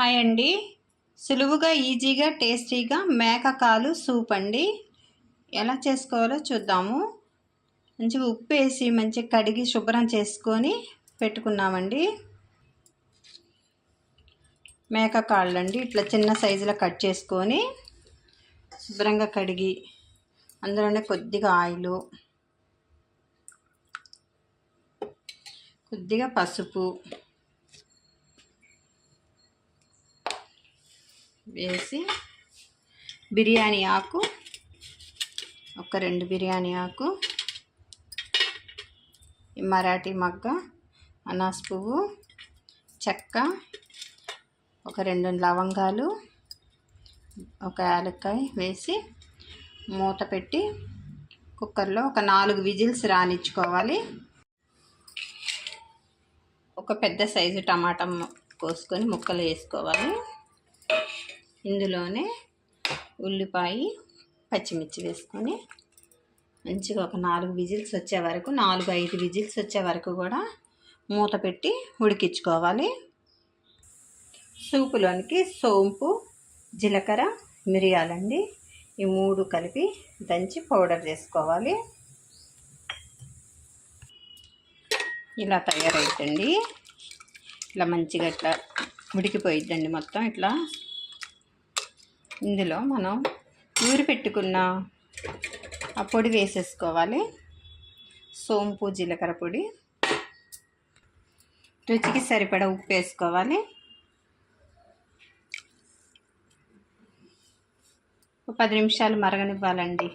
Hi అండి. సులువుగా ఈజీగా టేస్టీగా మేకకాలు సూప్ అండి. ఎలా చేసుకోవాలో చూద్దాము. మంచిగా ఉప్పు వేసి మంచిగా కడిగి శుభ్రం చేసుకొని పెట్టుకున్నామండి. మేక కాళ్ళు అండి ఇట్లా చిన్న సైజులో కట్ చేసుకొని శుభ్రంగా కడిగి అందులోనే కొద్దిగా ఆయిలు కొద్దిగా పసుపు వేసి బిర్యానీ ఆకు ఒక రెండు బిర్యానీ ఆకు మరాఠీ మగ్గ అనాస్ పువ్వు చెక్క ఒక రెండు లవంగాలు ఒక యాలక్కాయ వేసి మూత పెట్టి కుక్కర్లో ఒక నాలుగు విజిల్స్ రానిచ్చుకోవాలి. ఒక పెద్ద సైజు టమాటా కోసుకొని ముక్కలు వేసుకోవాలి. ఇందులోనే ఉల్లిపాయ పచ్చిమిర్చి వేసుకొని మంచిగా ఒక నాలుగు విజిల్స్ వచ్చే వరకు నాలుగు ఐదు విజిల్స్ వచ్చే వరకు కూడా మూత పెట్టి ఉడికించుకోవాలి. సూపులోనికి సోంపు జీలకర్ర మిరియాలండి ఈ మూడు కలిపి దంచి పౌడర్ చేసుకోవాలి. ఇలా తయారైద్దండి ఇలా మంచిగా ఇట్లా ఉడికిపోయిద్దండి మొత్తం ఇట్లా. ఇందులో మనం ఊరి పెట్టుకున్న ఆ పొడి వేసేసుకోవాలి. సోంపు జీలకర్ర పొడి. రుచికి సరిపడ ఉప్పు వేసుకోవాలి. పది నిమిషాలు మరగనివ్వాలండి.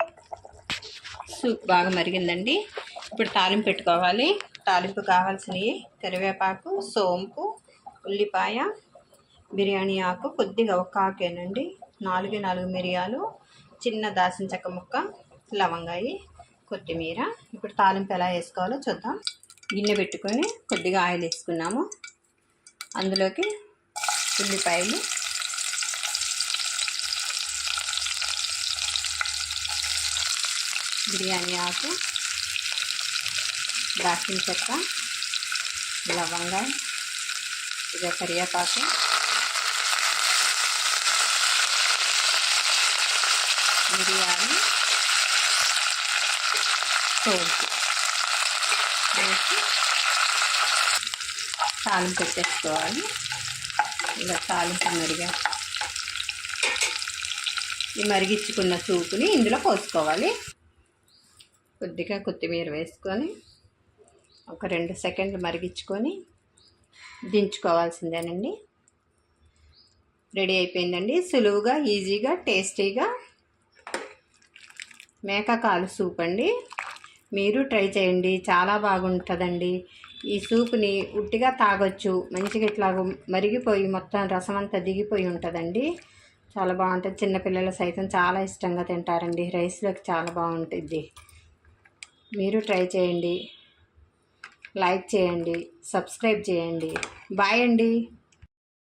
సూప్ బాగా మరిగిందండి. ఇప్పుడు తాలింపు పెట్టుకోవాలి. తాలింపు కావాల్సినవి కరివేపాకు సోంపు ఉల్లిపాయ బిర్యానీ ఆకు కొద్దిగా ఒక ఆకేనండి. నాలుగు నాలుగు మిరియాలు చిన్న దాసిన చెక్క ముక్క లవంగాయి కొత్తిమీర. ఇప్పుడు తాలింపు ఎలా వేసుకోవాలో చూద్దాం. గిన్నె పెట్టుకొని కొద్దిగా ఆయిల్ వేసుకున్నాము. అందులోకి ఉల్లిపాయలు. బిర్యానీ ఆకు దాచిన చెక్క లవంగా ఇక కరివేపాకు. మిరియాలు సోంపు వేసి తాలింపు పెట్టేసుకోవాలి. ఇలా తాలింపు మరిగా ఈ మరిగించుకున్న సూపుని ఇందులో పోసుకోవాలి. కొద్దిగా కొత్తిమీర వేసుకొని ఒక రెండు సెకండ్లు మరిగించుకొని దించుకోవాల్సిందేనండి. రెడీ అయిపోయిందండి. సులువుగా ఈజీగా టేస్టీగా మేకకాలు సూప్ అండి. మీరు ట్రై చేయండి. చాలా బాగుంటుందండి. ఈ సూప్ని ఉట్టిగా తాగొచ్చు. మంచిగా ఇట్లా మరిగిపోయి మొత్తం రసం అంతా దిగిపోయి ఉంటుందండి. చాలా బాగుంటుంది. చిన్నపిల్లలు సైతం చాలా ఇష్టంగా తింటారండి. రైస్లోకి చాలా బాగుంటుంది మీరు ట్రై చేయండి. లైక్ చేయండి. సబ్స్క్రైబ్ చేయండి. బాయ్ అండి.